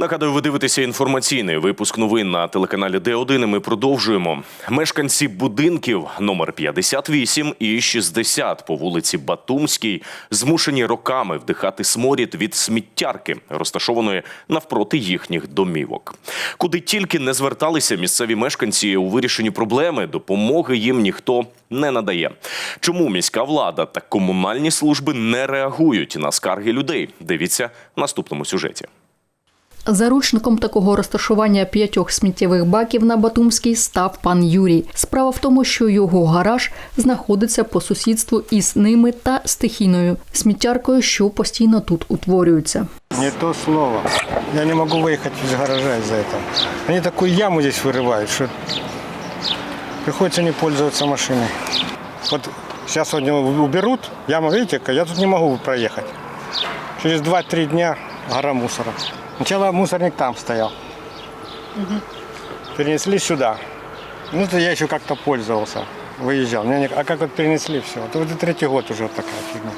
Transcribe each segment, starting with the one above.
Нагадую, ви дивитеся інформаційний випуск новин на телеканалі Д1. і Ми продовжуємо. Мешканці будинків номер 58 і 60 по вулиці Батумській змушені роками вдихати сморід від сміттярки, розташованої навпроти їхніх домівок. Куди тільки не зверталися місцеві мешканці у вирішенні проблеми, допомоги їм ніхто не надає. Чому міська влада та комунальні служби не реагують на скарги людей? Дивіться в наступному сюжеті. Заручником такого розташування п'ятьох сміттєвих баків на Батумській став пан Юрій. Справа в тому, що його гараж знаходиться по сусідству із ними та стихійною сміттяркою, що постійно тут утворюється. Не то слово. Я не могу выехать из гаража из-за этого. Они такую яму здесь вырывают, что приходится не пользоваться машиной. Вот сейчас сегодня уберут, яму, видите, какая? я тут не могу проехать. Через 2-3 дня гора мусора. Сначала мусорник там стоял. Перенесли сюда. Ну, это я еще как-то пользовался, выезжал. Меня не- А как вот перенесли все? Это вот и третий год уже вот такая фигня.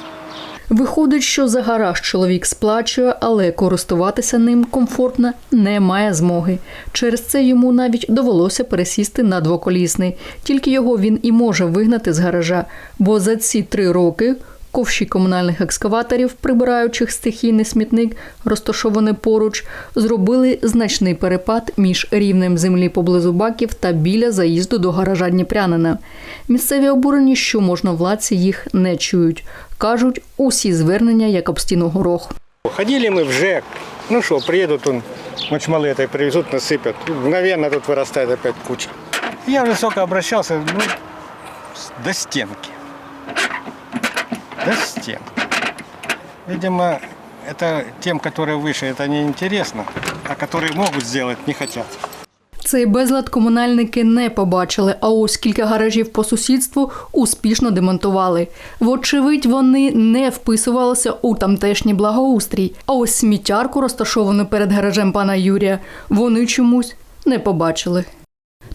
Виходить, що за гараж чоловік сплачує, але користуватися ним комфортно не має змоги. Через це йому навіть довелося пересісти на двоколісний. Тільки його він і може вигнати з гаража. Бо за ці три роки ковші комунальних екскаваторів, прибираючих стихійний смітник, розташований поруч, зробили значний перепад між рівнем землі поблизу баків та біля заїзду до гаража Дніпрянина. Місцеві обурені, що можновладці їх не чують. Кажуть, усі звернення як об стіну горох. Ходили мы в ЖЭК. Ну что, приедут, он мочмалы этой привезут, насыпят. Мгновенно тут вырастает опять куча. Я уже сколько обращался, ну, с- до стенки. До стенки. Видимо, это тем, которые выше, это не интересно, а которые могут сделать, не хотят. Цей безлад комунальники не побачили, а ось кілька гаражів по сусідству успішно демонтували. Вочевидь, вони не вписувалися у тамтешній благоустрій. А ось сміттярку, розташовану перед гаражем пана Юрія, вони чомусь не побачили.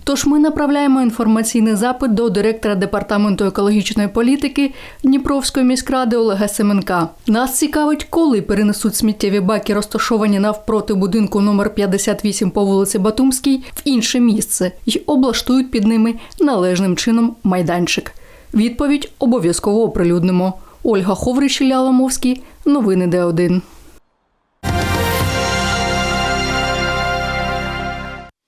Тож ми направляємо інформаційний запит до директора департаменту екологічної політики Дніпровської міськради Олега Семенка. Нас цікавить, коли перенесуть сміттєві баки, розташовані навпроти будинку номер 58 по вулиці Батумській, в інше місце і облаштують під ними належним чином майданчик. Відповідь обов'язково оприлюднимо. Ольга Ховрич, Ілля Ламовський. Новини Д1.